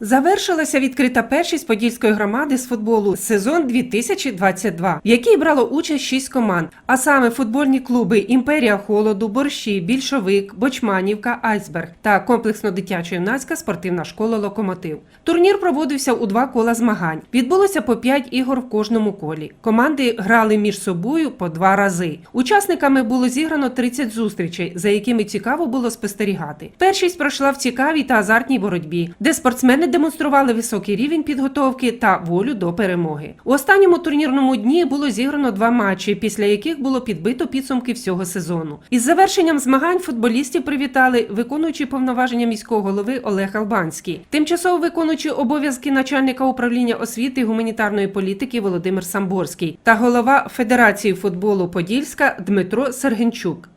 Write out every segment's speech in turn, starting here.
Завершилася відкрита першість Подільської громади з футболу сезон 2022, в якій брало участь шість команд, а саме футбольні клуби Імперія холоду, борщі, більшовик, Бочманівка, Айсберг та комплексно-дитячо-юнацька спортивна школа Локомотив. Турнір проводився у два кола змагань. Відбулося по п'ять ігор в кожному колі. Команди грали між собою по два рази. Учасниками було зіграно 30 зустрічей, за якими цікаво було спостерігати. Першість пройшла в цікавій та азартній боротьбі, де спортсмени демонстрували високий рівень підготовки та волю до перемоги. У останньому турнірному дні було зіграно два матчі, після яких було підбито підсумки всього сезону. Із завершенням змагань футболістів привітали виконуючий повноваження міського голови Олег Албанський, тимчасово виконуючий обов'язки начальника управління освіти і гуманітарної політики Володимир Самборський та голова Федерації футболу Подільська Дмитро Сергенчук.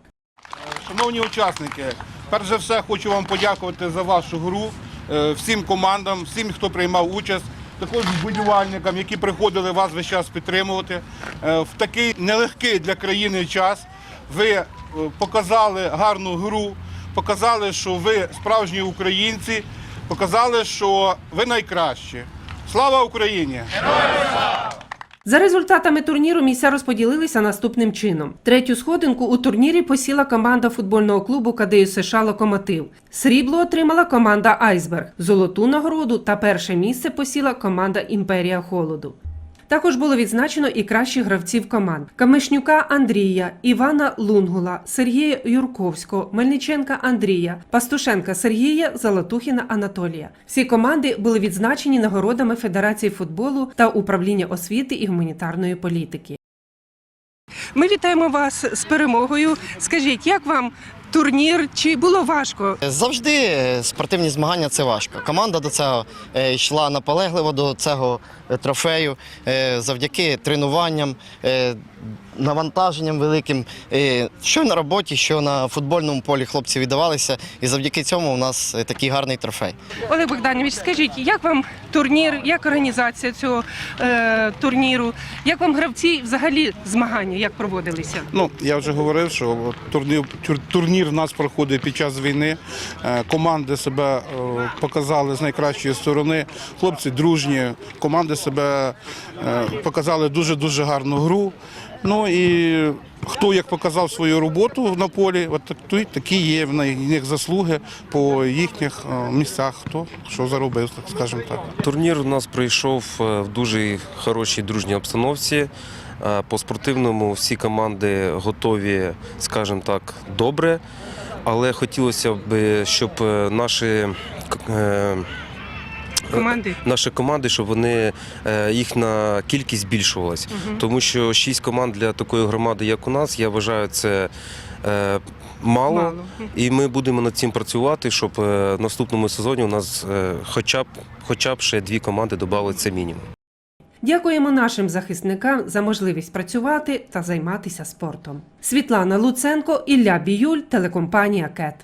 Шановні учасники, перш за все хочу вам подякувати за вашу гру, всім командам, всім, хто приймав участь, також будівельникам, які приходили вас весь час підтримувати. Е, В такий нелегкий для країни час ви е, показали гарну гру, показали, що ви справжні українці, показали, що ви найкращі. Слава Україні! За результатами турніру місця розподілилися наступним чином: третю сходинку у турнірі посіла команда футбольного клубу КДЮ США Локомотив. Срібло отримала команда Айсберг, золоту нагороду та перше місце посіла команда Імперія Холоду. Також було відзначено і кращих гравців команд: Камишнюка Андрія, Івана Лунгула, Сергія Юрковського, Мельниченка Андрія, Пастушенка Сергія, Золотухіна Анатолія. Всі команди були відзначені нагородами Федерації футболу та управління освіти і гуманітарної політики. Ми вітаємо вас з перемогою. Скажіть, як вам турнір? Чи було важко? Завжди спортивні змагання це важко. Команда до цього е, йшла наполегливо до цього е, трофею е, завдяки тренуванням, навантаженням великим. Е, Що на роботі, що на футбольному полі хлопці віддавалися, і завдяки цьому у нас е, такий гарний трофей. Олег Богданович, скажіть, як вам турнір, як організація цього е, турніру? Як вам гравці взагалі змагання, як проводилися? Ну, я вже говорив, що турнір, тур- турнір в нас проходить під час війни. Е, Команди себе показали з найкращої сторони. Хлопці дружні, команди себе показали дуже-дуже гарну гру. Ну і хто як показав свою роботу на полі, от такі є в них заслуги по їхніх е, місцях, хто що заробив, так скажемо так. Турнір у нас пройшов е, в дуже хорошій дружній обстановці. Е, По спортивному всі команди готові, скажімо так, добре. Але хотілося б, щоб наші Команди? наші команди, щоб вони е, їхня кількість збільшувалась. Тому що шість команд для такої громади, як у нас, я вважаю, це е, мало. Мало. І ми будемо над цим працювати, щоб е, в наступному сезоні у нас е, хоча б хоча б ще дві команди додали це мінімум. Дякуємо нашим захисникам за можливість працювати та займатися спортом. Світлана Луценко, Ілля Біюль, телекомпанія КЕТ.